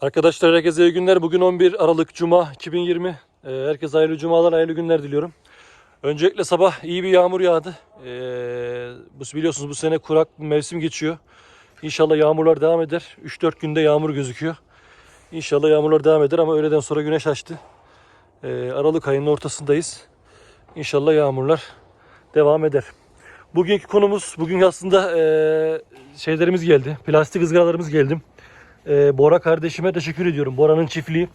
Arkadaşlar herkese iyi günler. Bugün 11 Aralık Cuma 2020. Ee, Herkese hayırlı cumalar, hayırlı günler diliyorum. Öncelikle sabah iyi bir yağmur yağdı. Ee, biliyorsunuz bu sene kurak bir mevsim geçiyor. İnşallah yağmurlar devam eder. 3-4 günde yağmur gözüküyor. İnşallah yağmurlar devam eder ama öğleden sonra güneş açtı. Ee, Aralık ayının ortasındayız. İnşallah yağmurlar devam eder. Bugünkü konumuz, bugün aslında ee, şeylerimiz geldi. Plastik ızgaralarımız geldi. Ee, Bora kardeşime teşekkür ediyorum. Bora'nın çiftliği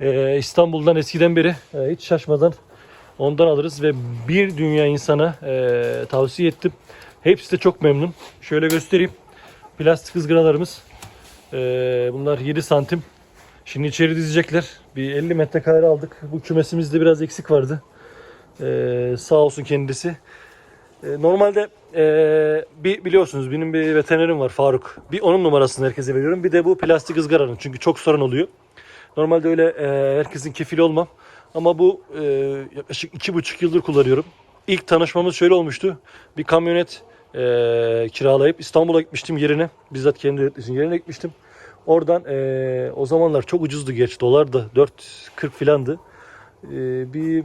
ee, İstanbul'dan eskiden beri ee, hiç şaşmadan ondan alırız ve bir dünya insana ee, tavsiye ettim. Hepsi de çok memnun. Şöyle göstereyim. Plastik ızgaralarımız. Ee, bunlar 7 santim. Şimdi içeri dizecekler. Bir 50 metrekare aldık. Bu kümesimizde biraz eksik vardı. Ee, sağ olsun kendisi. Ee, Normalde ee, bir biliyorsunuz benim bir veterinerim var Faruk. Bir onun numarasını herkese veriyorum. Bir de bu plastik ızgaranın. Çünkü çok sorun oluyor. Normalde öyle ee, herkesin kefili olmam. Ama bu ee, yaklaşık iki buçuk yıldır kullanıyorum. İlk tanışmamız şöyle olmuştu. Bir kamyonet ee, kiralayıp İstanbul'a gitmiştim yerine. Bizzat kendi üreticinin yerine gitmiştim. Oradan ee, o zamanlar çok ucuzdu geç. Dolar da 4.40 filandı. Ee, bir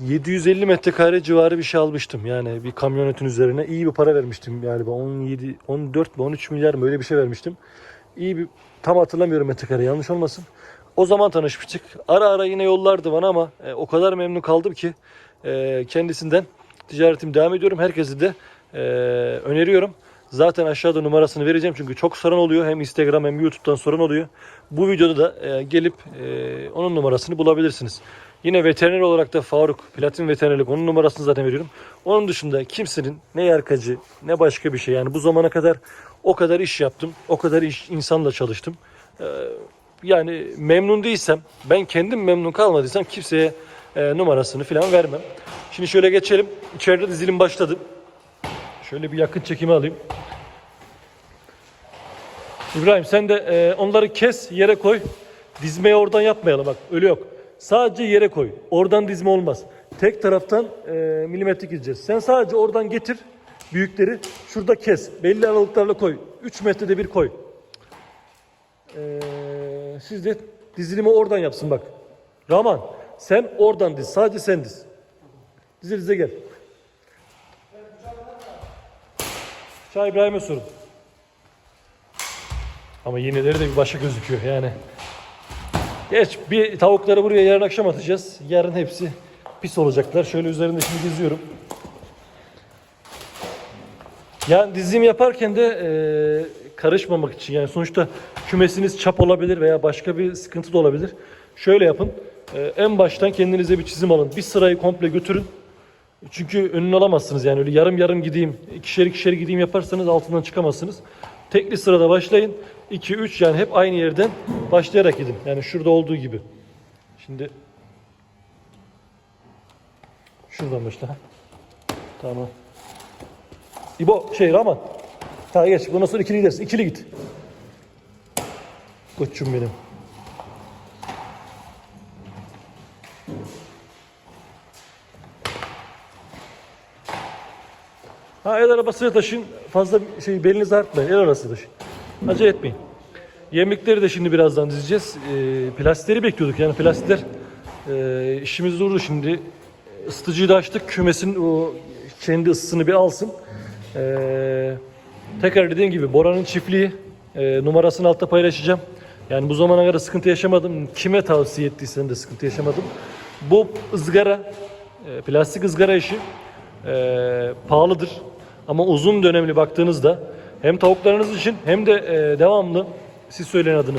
750 metrekare civarı bir şey almıştım. Yani bir kamyonetin üzerine iyi bir para vermiştim galiba. 17, 14 mi 13 milyar mı öyle bir şey vermiştim. İyi bir tam hatırlamıyorum metrekare yanlış olmasın. O zaman tanışmıştık. Ara ara yine yollardı bana ama e, o kadar memnun kaldım ki e, kendisinden ticaretim devam ediyorum. Herkese de e, öneriyorum. Zaten aşağıda numarasını vereceğim çünkü çok sorun oluyor. Hem Instagram hem YouTube'dan sorun oluyor. Bu videoda da e, gelip e, onun numarasını bulabilirsiniz. Yine veteriner olarak da Faruk Platin Veterinerlik onun numarasını zaten veriyorum. Onun dışında kimsenin ne yarkacı ne başka bir şey yani bu zamana kadar o kadar iş yaptım. O kadar iş insanla çalıştım. Ee, yani memnun değilsem ben kendim memnun kalmadıysam kimseye e, numarasını falan vermem. Şimdi şöyle geçelim. İçeride dizilim başladı. Şöyle bir yakın çekimi alayım. İbrahim sen de e, onları kes yere koy. Dizmeyi oradan yapmayalım bak öyle yok. Sadece yere koy. Oradan dizme olmaz. Tek taraftan e, milimetrik gideceğiz. Sen sadece oradan getir büyükleri. Şurada kes. Belli aralıklarla koy. 3 metrede bir koy. E, siz de dizilimi oradan yapsın bak. Raman sen oradan diz. Sadece sen diz. Dize dize gel. Şah İbrahim'e sorun. Ama yineleri de bir başka gözüküyor yani. Geç bir tavukları buraya yarın akşam atacağız. Yarın hepsi pis olacaklar. Şöyle üzerinde şimdi geziyorum. Yani dizim yaparken de e, karışmamak için yani sonuçta kümesiniz çap olabilir veya başka bir sıkıntı da olabilir. Şöyle yapın. E, en baştan kendinize bir çizim alın. Bir sırayı komple götürün. Çünkü önünü alamazsınız yani öyle yarım yarım gideyim, ikişer ikişer gideyim yaparsanız altından çıkamazsınız. Tekli sırada başlayın. 2 3 yani hep aynı yerden başlayarak gidin. Yani şurada olduğu gibi. Şimdi şuradan başla. Tamam. İbo şey Rahman. Ta geç. Bundan sonra ikili gidersin. İkili git. Koçum benim. Ha el arabasıyla taşın. Fazla şey belinizi artmayın. El arabası taşın. Acele etmeyin. Yemlikleri de şimdi birazdan dizeceğiz. E, plastikleri bekliyorduk. Yani plastikler e, işimiz durdu şimdi. Isıtıcıyı da açtık. Kümesin o kendi ısısını bir alsın. E, tekrar dediğim gibi Bora'nın çiftliği e, numarasını altta paylaşacağım. Yani bu zamana kadar sıkıntı yaşamadım. Kime tavsiye ettiysen de sıkıntı yaşamadım. Bu ızgara, e, plastik ızgara işi e, pahalıdır. Ama uzun dönemli baktığınızda hem tavuklarınız için hem de e, devamlı siz söyleyin adını.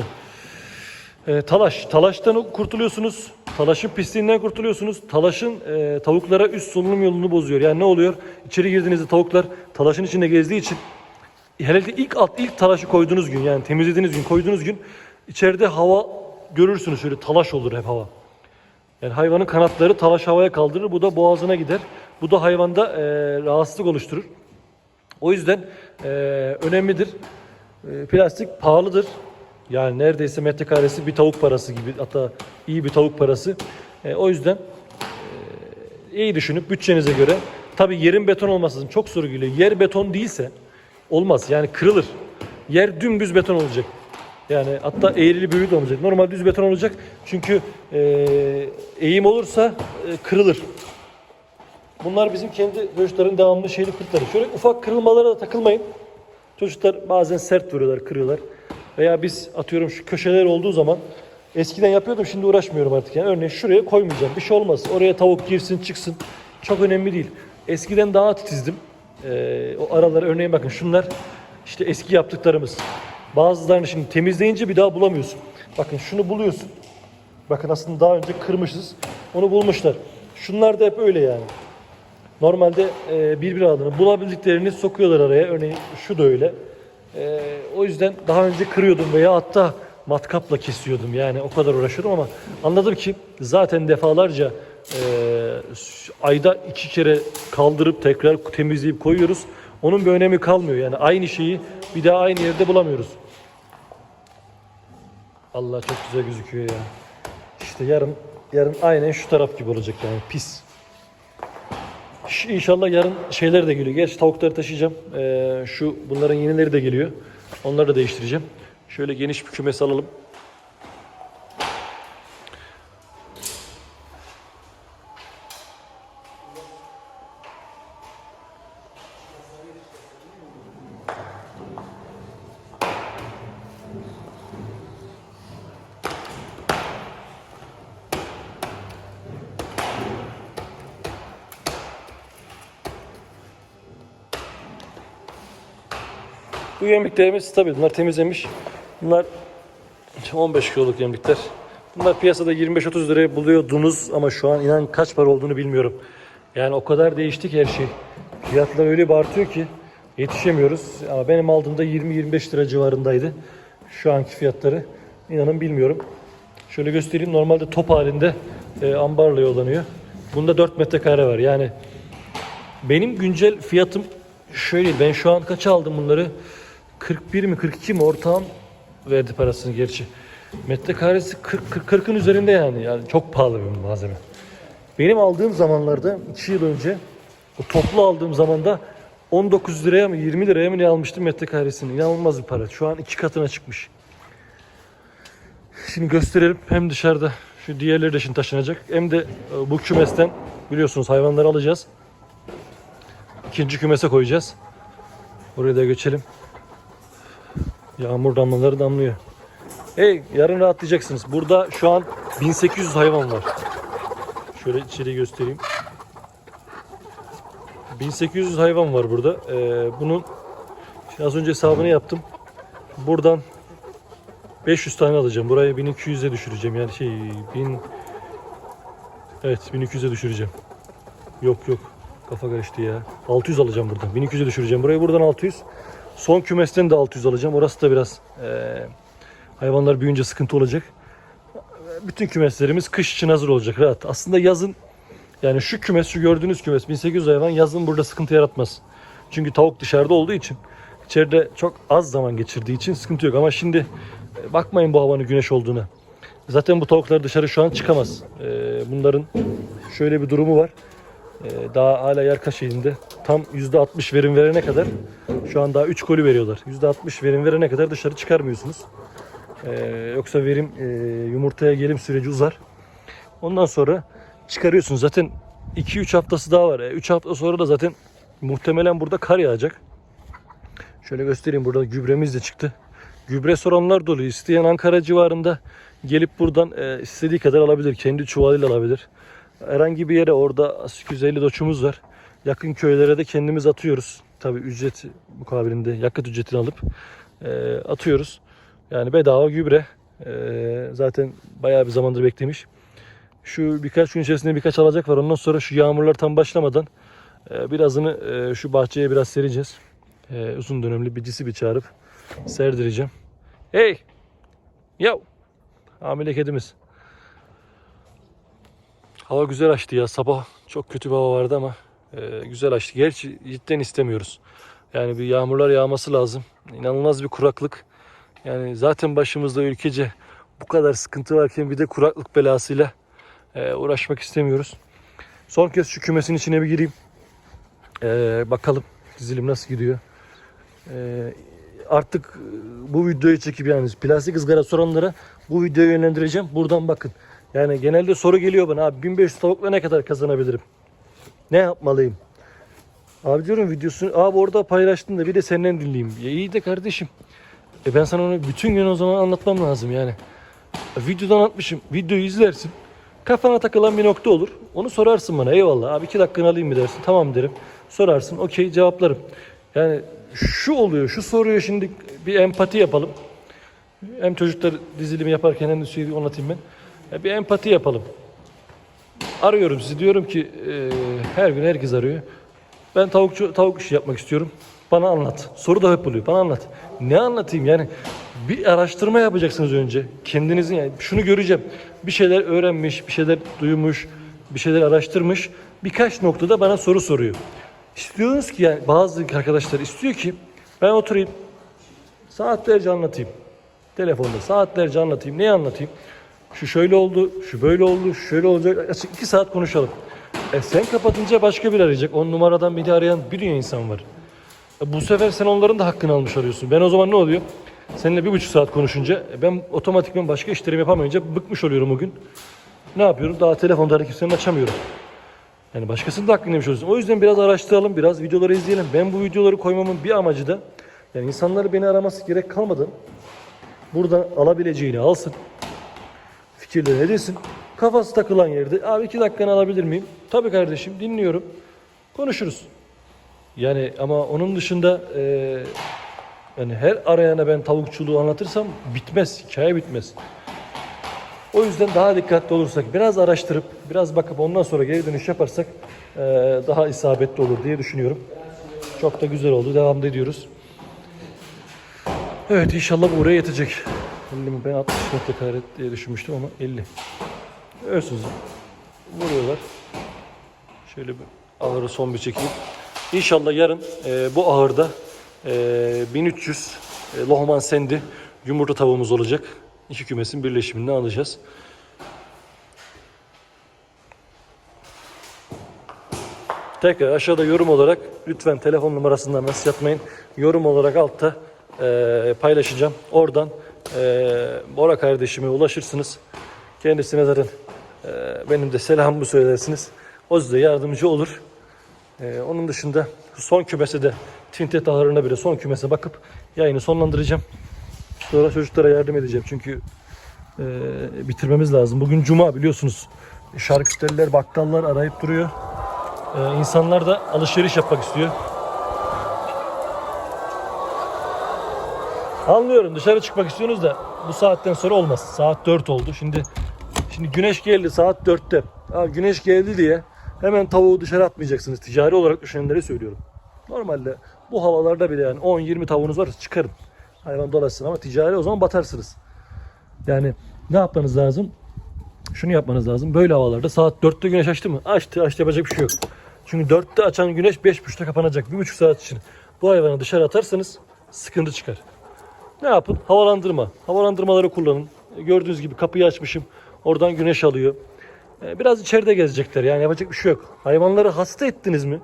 E, talaş. Talaştan kurtuluyorsunuz. Talaşın pisliğinden kurtuluyorsunuz. Talaşın e, tavuklara üst solunum yolunu bozuyor. Yani ne oluyor? İçeri girdiğinizde tavuklar talaşın içinde gezdiği için hele de ilk alt ilk talaşı koyduğunuz gün yani temizlediğiniz gün koyduğunuz gün içeride hava görürsünüz şöyle talaş olur hep hava. Yani hayvanın kanatları talaş havaya kaldırır. Bu da boğazına gider. Bu da hayvanda e, rahatsızlık oluşturur. O yüzden e, önemlidir. E, plastik pahalıdır. Yani neredeyse metrekaresi bir tavuk parası gibi hatta iyi bir tavuk parası. E, o yüzden e, iyi düşünüp bütçenize göre tabi yerin beton olması lazım. Çok soru geliyor. Yer beton değilse olmaz. Yani kırılır. Yer dümdüz beton olacak. Yani hatta eğrili büyülü de olmayacak. Normal düz beton olacak. Çünkü e, eğim olursa e, kırılır. Bunlar bizim kendi çocukların devamlı şeyli kurtları. Şöyle ufak kırılmalara da takılmayın. Çocuklar bazen sert vuruyorlar, kırıyorlar. Veya biz atıyorum şu köşeler olduğu zaman eskiden yapıyordum şimdi uğraşmıyorum artık. Yani örneğin şuraya koymayacağım. Bir şey olmaz. Oraya tavuk girsin çıksın. Çok önemli değil. Eskiden daha titizdim. Ee, o araları örneğin bakın şunlar işte eski yaptıklarımız. Bazılarını şimdi temizleyince bir daha bulamıyorsun. Bakın şunu buluyorsun. Bakın aslında daha önce kırmışız. Onu bulmuşlar. Şunlar da hep öyle yani. Normalde e, birbir adını bulabildiklerini sokuyorlar araya. Örneğin şu da öyle. E, o yüzden daha önce kırıyordum veya hatta matkapla kesiyordum. Yani o kadar uğraşıyordum ama anladım ki zaten defalarca e, ayda iki kere kaldırıp tekrar temizleyip koyuyoruz. Onun bir önemi kalmıyor. Yani aynı şeyi bir daha aynı yerde bulamıyoruz. Allah çok güzel gözüküyor ya. İşte yarın yarın aynen şu taraf gibi olacak yani pis. İnşallah yarın şeyler de geliyor. Gerçi tavukları taşıyacağım. Ee, şu bunların yenileri de geliyor. Onları da değiştireceğim. Şöyle geniş bir kümes alalım. Bu yemliklerimiz tabii bunlar temizlemiş. Bunlar 15 kiloluk yemlikler. Bunlar piyasada 25-30 liraya buluyordunuz ama şu an inan kaç para olduğunu bilmiyorum. Yani o kadar değişti ki her şey. Fiyatlar öyle bir ki yetişemiyoruz. Ama benim aldığımda 20-25 lira civarındaydı. Şu anki fiyatları inanın bilmiyorum. Şöyle göstereyim. Normalde top halinde e, ambarla yollanıyor. Bunda 4 metrekare var. Yani benim güncel fiyatım şöyle. Ben şu an kaça aldım bunları? 41 mi 42 mi ortağım verdi parasını gerçi. Metrekaresi 40 40 40'ın üzerinde yani. Yani çok pahalı bir malzeme. Benim aldığım zamanlarda 2 yıl önce o toplu aldığım zamanda 19 liraya mı 20 liraya mı ne almıştım metrekaresini. İnanılmaz bir para. Şu an iki katına çıkmış. Şimdi gösterelim. Hem dışarıda şu diğerleri de şimdi taşınacak. Hem de e, bu kümesten biliyorsunuz hayvanları alacağız. İkinci kümese koyacağız. Oraya da geçelim. Yağmur damlaları damlıyor. Hey yarın rahatlayacaksınız. Burada şu an 1800 hayvan var. Şöyle içeri göstereyim. 1800 hayvan var burada. Ee, şimdi az önce hesabını yaptım. Buradan 500 tane alacağım. Burayı 1200'e düşüreceğim. Yani şey 1000 Evet 1200'e düşüreceğim. Yok yok. Kafa karıştı ya. 600 alacağım buradan. 1200'e düşüreceğim. Burayı buradan 600. Son kümesten de 600 alacağım. Orası da biraz eee, hayvanlar büyüyünce sıkıntı olacak. Bütün kümeslerimiz kış için hazır olacak rahat. Aslında yazın yani şu kümes, şu gördüğünüz kümes 1800 hayvan yazın burada sıkıntı yaratmaz. Çünkü tavuk dışarıda olduğu için içeride çok az zaman geçirdiği için sıkıntı yok. Ama şimdi e, bakmayın bu havanın güneş olduğuna. Zaten bu tavuklar dışarı şu an çıkamaz. Ee, bunların şöyle bir durumu var. Ee, daha hala yer şeyinde tam %60 verim verene kadar şu an daha 3 golü veriyorlar. %60 verim verene kadar dışarı çıkarmıyorsunuz. Ee, yoksa verim e, yumurtaya gelim süreci uzar. Ondan sonra çıkarıyorsunuz. Zaten 2-3 haftası daha var. 3 hafta sonra da zaten muhtemelen burada kar yağacak. Şöyle göstereyim burada gübremiz de çıktı. Gübre soranlar dolu. İsteyen Ankara civarında gelip buradan e, istediği kadar alabilir. Kendi çuvalıyla alabilir. Herhangi bir yere orada 250 doçumuz var. Yakın köylere de kendimiz atıyoruz. Tabi ücret mukabilinde yakıt ücretini alıp e, atıyoruz. Yani bedava gübre. E, zaten bayağı bir zamandır beklemiş. Şu birkaç gün içerisinde birkaç alacak var. Ondan sonra şu yağmurlar tam başlamadan e, birazını e, şu bahçeye biraz sereceğiz. E, uzun dönemli bir cisi bir çağırıp serdireceğim. Hey! Yav! Hamile kedimiz. Hava güzel açtı ya. Sabah çok kötü bir hava vardı ama e, güzel açtı. Gerçi cidden istemiyoruz. Yani bir yağmurlar yağması lazım. İnanılmaz bir kuraklık. Yani zaten başımızda ülkece bu kadar sıkıntı varken bir de kuraklık belasıyla e, uğraşmak istemiyoruz. Son kez şu kümesin içine bir gireyim. E, bakalım dizilim nasıl gidiyor. E, artık e, bu videoyu çekip yani plastik ızgara soranlara bu videoyu yönlendireceğim. Buradan bakın. Yani genelde soru geliyor bana abi 1500 tavukla ne kadar kazanabilirim? Ne yapmalıyım? Abi diyorum videosunu abi orada paylaştın da bir de senden dinleyeyim. Ya iyi de kardeşim. E ben sana onu bütün gün o zaman anlatmam lazım yani. Videodan anlatmışım. Videoyu izlersin. Kafana takılan bir nokta olur. Onu sorarsın bana. Eyvallah abi iki dakikanı alayım mı dersin. Tamam derim. Sorarsın. Okey cevaplarım. Yani şu oluyor. Şu soruyor şimdi bir empati yapalım. Hem çocuklar dizilimi yaparken hem de şeyi anlatayım ben. Ya bir empati yapalım. Arıyorum sizi. Diyorum ki e, her gün herkes arıyor. Ben tavukçu tavuk işi yapmak istiyorum. Bana anlat. Soru da hep oluyor. Bana anlat. Ne anlatayım yani? Bir araştırma yapacaksınız önce. Kendinizin yani şunu göreceğim. Bir şeyler öğrenmiş, bir şeyler duymuş, bir şeyler araştırmış. Birkaç noktada bana soru soruyor. İstiyorsunuz ki yani bazı arkadaşlar istiyor ki ben oturayım saatlerce anlatayım. Telefonda saatlerce anlatayım. Neyi anlatayım? Şu şöyle oldu, şu böyle oldu, şu şöyle olacak. Açık iki saat konuşalım. E sen kapatınca başka biri arayacak. On numaradan beni arayan bir dünya insan var. E bu sefer sen onların da hakkını almış oluyorsun. Ben o zaman ne oluyor? Seninle bir buçuk saat konuşunca e ben otomatikman başka işlerimi yapamayınca bıkmış oluyorum o gün. Ne yapıyorum? Daha telefonda kimsenin açamıyorum. Yani başkasının da hakkını yemiş oluyorsun. O yüzden biraz araştıralım, biraz videoları izleyelim. Ben bu videoları koymamın bir amacı da yani insanları beni araması gerek kalmadan buradan alabileceğini alsın. Fikirleri edilsin. Kafası takılan yerde abi iki dakikanı alabilir miyim? Tabii kardeşim dinliyorum. Konuşuruz. Yani ama onun dışında e, yani her arayana ben tavukçuluğu anlatırsam bitmez. Hikaye bitmez. O yüzden daha dikkatli olursak, biraz araştırıp, biraz bakıp ondan sonra geri dönüş yaparsak e, daha isabetli olur diye düşünüyorum. Çok da güzel oldu. Devam ediyoruz. Evet inşallah bu buraya yetecek. 50 mi? Ben 60 metrekare diye düşünmüştüm ama 50. Ölsüz. Vuruyorlar. Şöyle bir ahırı son bir çekeyim. İnşallah yarın e, bu ahırda e, 1300 e, lohman sendi yumurta tavuğumuz olacak. İki kümesin birleşiminden alacağız. Tekrar aşağıda yorum olarak lütfen telefon numarasından nasıl yapmayın. Yorum olarak altta e, paylaşacağım. Oradan e, Bora kardeşime ulaşırsınız. Kendisine zaten e, benim de selamımı söylersiniz. O size yardımcı olur. E, onun dışında son kümese de Tintet ahırına bile son kümese bakıp yayını sonlandıracağım. Sonra çocuklara yardım edeceğim çünkü e, bitirmemiz lazım. Bugün cuma biliyorsunuz. Şarküteriler, bakkallar arayıp duruyor. E, insanlar da alışveriş yapmak istiyor. Anlıyorum dışarı çıkmak istiyorsunuz da bu saatten sonra olmaz. Saat 4 oldu. Şimdi şimdi güneş geldi saat 4'te. Ha, güneş geldi diye hemen tavuğu dışarı atmayacaksınız. Ticari olarak düşünenleri söylüyorum. Normalde bu havalarda bile yani 10-20 tavuğunuz varsa çıkarın. Hayvan dolaşsın ama ticari o zaman batarsınız. Yani ne yapmanız lazım? Şunu yapmanız lazım. Böyle havalarda saat 4'te güneş açtı mı? Açtı. Açtı yapacak bir şey yok. Çünkü 4'te açan güneş 5.30'da kapanacak. 1.5 saat için. Bu hayvanı dışarı atarsanız sıkıntı çıkar. Ne yapın? Havalandırma. Havalandırmaları kullanın. Gördüğünüz gibi kapıyı açmışım. Oradan güneş alıyor. Ee, Biraz içeride gezecekler. Yani yapacak bir şey yok. Hayvanları hasta ettiniz mi?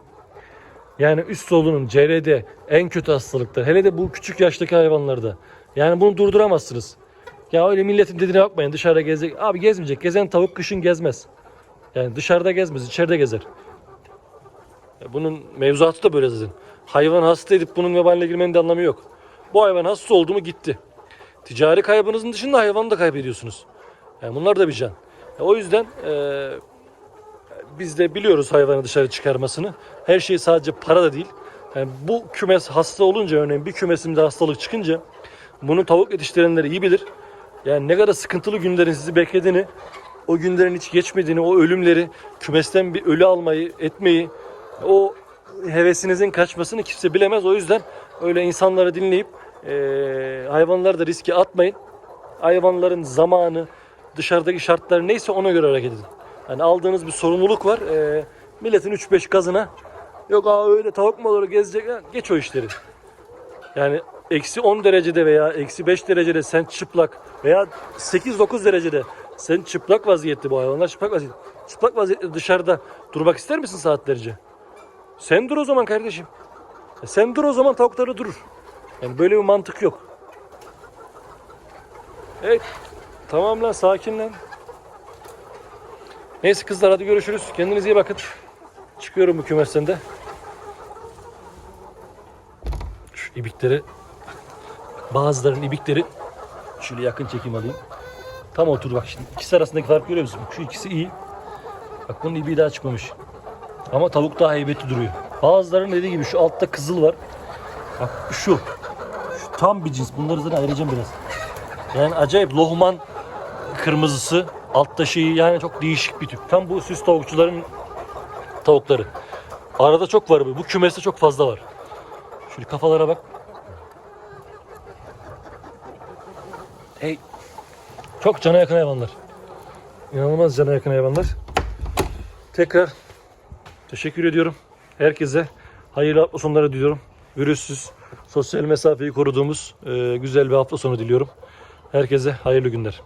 Yani üst solunum, CRD en kötü hastalıklar. Hele de bu küçük yaştaki hayvanlarda. Yani bunu durduramazsınız. Ya öyle milletin dediğine bakmayın dışarıda gezecek. Abi gezmeyecek. Gezen tavuk kışın gezmez. Yani dışarıda gezmez, içeride gezer. Bunun mevzuatı da böyle zaten. Hayvan hasta edip bunun vebaline girmenin de anlamı yok. Bu hayvan hasta oldu mu gitti. Ticari kaybınızın dışında hayvanı da kaybediyorsunuz. Yani bunlar da bir can. O yüzden eee biz de biliyoruz hayvanı dışarı çıkarmasını. Her şey sadece para da değil. Yani bu kümes hasta olunca örneğin bir kümesimde hastalık çıkınca bunu tavuk yetiştirenler iyi bilir. Yani ne kadar sıkıntılı günlerin sizi beklediğini, o günlerin hiç geçmediğini, o ölümleri, kümesten bir ölü almayı, etmeyi, o hevesinizin kaçmasını kimse bilemez. O yüzden öyle insanları dinleyip eee hayvanları da riske atmayın. Hayvanların zamanı, dışarıdaki şartlar neyse ona göre hareket edin. Yani aldığınız bir sorumluluk var. Eee, milletin 3-5 gazına yok aa öyle tavuk mu olur gezecek geç o işleri. Yani eksi 10 derecede veya eksi 5 derecede sen çıplak veya 8-9 derecede sen çıplak vaziyette bu hayvanlar çıplak vaziyette. Çıplak vaziyette dışarıda durmak ister misin saatlerce? Sen dur o zaman kardeşim. E Sen dur o zaman tavukları durur. Yani böyle bir mantık yok. Evet. Tamam lan sakin lan. Neyse kızlar hadi görüşürüz. Kendinize iyi bakın. Çıkıyorum bu kümesten de. Şu ibikleri bazılarının ibikleri şöyle yakın çekim alayım. Tam otur bak şimdi. İkisi arasındaki fark görüyor musun? Şu ikisi iyi. Bak bunun ibiği daha çıkmamış. Ama tavuk daha heybetli duruyor. Bazılarının dediği gibi şu altta kızıl var. Bak şu. Şu tam bir cins. Bunları zaten ayıracağım biraz. Yani acayip lohman kırmızısı. Altta şeyi yani çok değişik bir tip. Tam bu süs tavukçuların tavukları. Arada çok var bu. Bu kümeste çok fazla var. Şöyle kafalara bak. Hey. Çok cana yakın hayvanlar. İnanılmaz cana yakın hayvanlar. Tekrar teşekkür ediyorum. Herkese hayırlı hafta sonları diliyorum. Virüsüz, sosyal mesafeyi koruduğumuz e, güzel bir hafta sonu diliyorum. Herkese hayırlı günler.